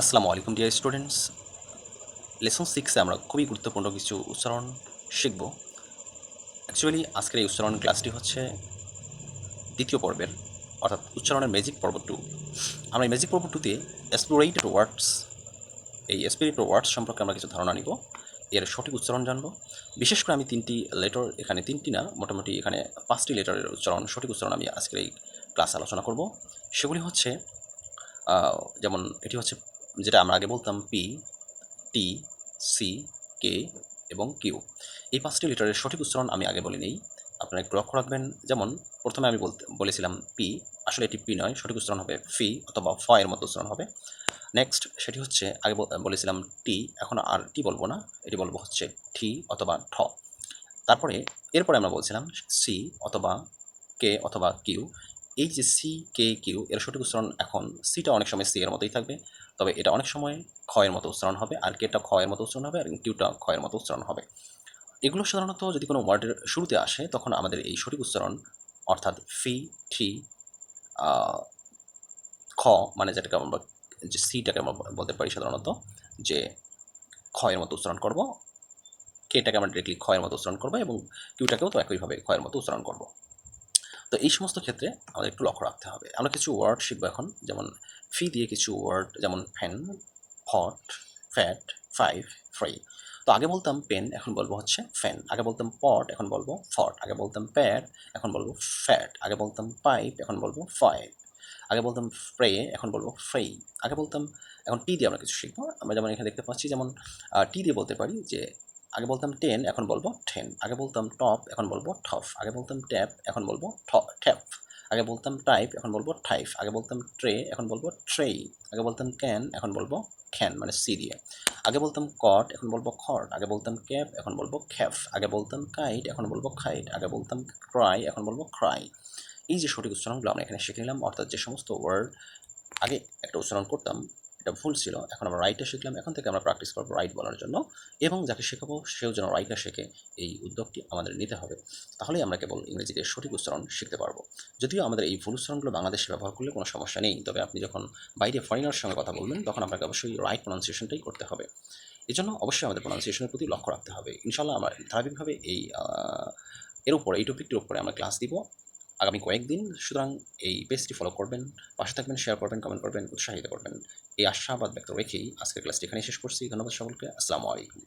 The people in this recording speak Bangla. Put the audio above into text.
আসসালামু আলাইকুম ডিয়ার স্টুডেন্টস লেসন সিক্সে আমরা খুবই গুরুত্বপূর্ণ কিছু উচ্চারণ শিখব। অ্যাকচুয়ালি আজকের এই উচ্চারণ ক্লাসটি হচ্ছে দ্বিতীয় পর্বের, অর্থাৎ উচ্চারণের ম্যাজিক পর্ব টু আমরা এই ম্যাজিক পর্ব টুতে এক্সপ্লোরেটেড ওয়ার্ডস এই এক্সপ্লোরেটেড ওয়ার্ডস সম্পর্কে আমরা কিছু ধারণা নিব। এর সঠিক উচ্চারণ জানব। বিশেষ করে আমি তিনটি লেটার এখানে তিনটি না, মোটামুটি এখানে পাঁচটি লেটারের উচ্চারণ, সঠিক উচ্চারণ আমি আজকের এই ক্লাসে আলোচনা করব। সেগুলি হচ্ছে যেমন এটি হচ্ছে যেটা আমরা আগে বলতাম পি টি সি কে এবং কিউ এই পাঁচটি লিটারের সঠিক উচ্চারণ আমি আগে বলে নেই আপনারা একটু লক্ষ্য রাখবেন, যেমন প্রথমে আমি বলতে, বলেছিলাম পি আসলে এটি পি নয়, সঠিক উচ্চারণ হবে ফি অথবা ফ এর মতো উচ্চারণ হবে। নেক্সট সেটি হচ্ছে আগে বলেছিলাম টি এখন আর টি বলব না, এটি বলব হচ্ছে ঠি অথবা ঠ তারপরে, এরপরে আমরা বলছিলাম সি অথবা কে অথবা কিউ এই যে সি কে কিউ এর সঠিক উচ্চারণ এখন সিটা অনেক সময় সি এর মতোই থাকবে। তবে এটা অনেক সময় ক্ষয়ের মতো উচ্চারণ হবে আর কেটা ক্ষয়ের মতো উচ্চারণ হবে আর কিউটা ক্ষয়ের মতো উচ্চারণ হবে। এগুলো সাধারণত যদি কোনো ওয়ার্ডের শুরুতে আসে, তখন আমাদের এই সঠিক উচ্চারণ অর্থাৎ ফি ঠি খ মানে যেটাকে আমরা যে সিটাকে আমরা বলতে পারি সাধারণত, যে ক্ষয়ের মতো উচ্চারণ করব কেটাকে আমরা ডিরেক্টলি ক্ষয়ের মতো উচ্চারণ করব এবং কিউটাকেও তো একইভাবে ক্ষয়ের মতো উচ্চারণ করব। তো এই সমস্ত ক্ষেত্রে আমাদের একটু লক্ষ্য রাখতে হবে। আমরা কিছু ওয়ার্ড শিখব এখন, যেমন ফি দিয়ে কিছু ওয়ার্ড যেমন fan hot fat five free তো আগে বলতাম পেন এখন বলব হচ্ছে ফ্যান আগে বলতাম পট এখন বলব ফট আগে বলতাম প্যাড এখন বলব ফ্যাট আগে বলতাম পাইপ এখন বলব ফাইভ আগে বলতাম ফ্রে এখন বলব ফ্রেই আগে বলতাম, এখন টি দিয়ে আমরা কিছু শিখব। আমরা যেমন এখানে দেখতে পাচ্ছি, যেমন টি দিয়ে বলতে পারি যে আগে বলতাম টেন এখন বলব টেন আগে বলতাম টপ এখন বলব টফ আগে বলতাম ট্যাপ এখন বলব ঠ্যাপ আগে বলতাম টাইপ এখন বলব টাইপ আগে বলতাম ট্রে এখন বলব ট্রেই আগে বলতাম ক্যান এখন বলব ক্যান মানে সি দিয়ে আগে বলতাম কট এখন বলব খট আগে বলতাম ক্যাপ এখন বলব খ্যাফ আগে বলতাম কাইট এখন বলব খাইট আগে বলতাম ক্রাই এখন বলব ক্রাই এই যে সঠিক উচ্চারণগুলো আমরা এখানে শিখে নিলাম অর্থাৎ যে সমস্ত ওয়ার্ড আগে একটা উচ্চারণ করতাম এটা ভুল ছিল। এখন আমরা রাইটে শিখলাম, এখন থেকে আমরা প্র্যাকটিস করব রাইট বলার জন্য এবং যাকে শেখাবো সেও যেন রাইটটা শেখে এই উদ্যোগটি আমাদের নিতে হবে। তাহলেই আমরা কেবল ইংরেজিতে সঠিক উচ্চারণ শিখতে পারব। যদিও আমাদের এই ভুল উচ্চারণগুলো বাংলাদেশে ব্যবহার করলে কোনো সমস্যা নেই, তবে আপনি যখন বাইরে ফরেনার সঙ্গে কথা বলবেন, তখন আপনাকে অবশ্যই রাইট প্রনাউন্সিয়েশনটাই করতে হবে। এই জন্য অবশ্যই আমাদের প্রনাউন্সিয়েশনের প্রতি লক্ষ্য রাখতে হবে। ইনশাল্লাহ আমরা ধারাবাহিকভাবে এই এর উপরে, এই টপিকটির উপরে আমরা ক্লাস দিব। আগামী কয়েকদিন সুতরাং এই পেজটি ফলো করবেন, পাশে থাকবেন শেয়ার করবেন কমেন্ট করবেন, উৎসাহিত করবেন। এই আশাবাদ ব্যক্ত রেখেই আজকের ক্লাসটি এখানে শেষ করছি। ধন্যবাদ সকলকে। আসসালামু আলাইকুম।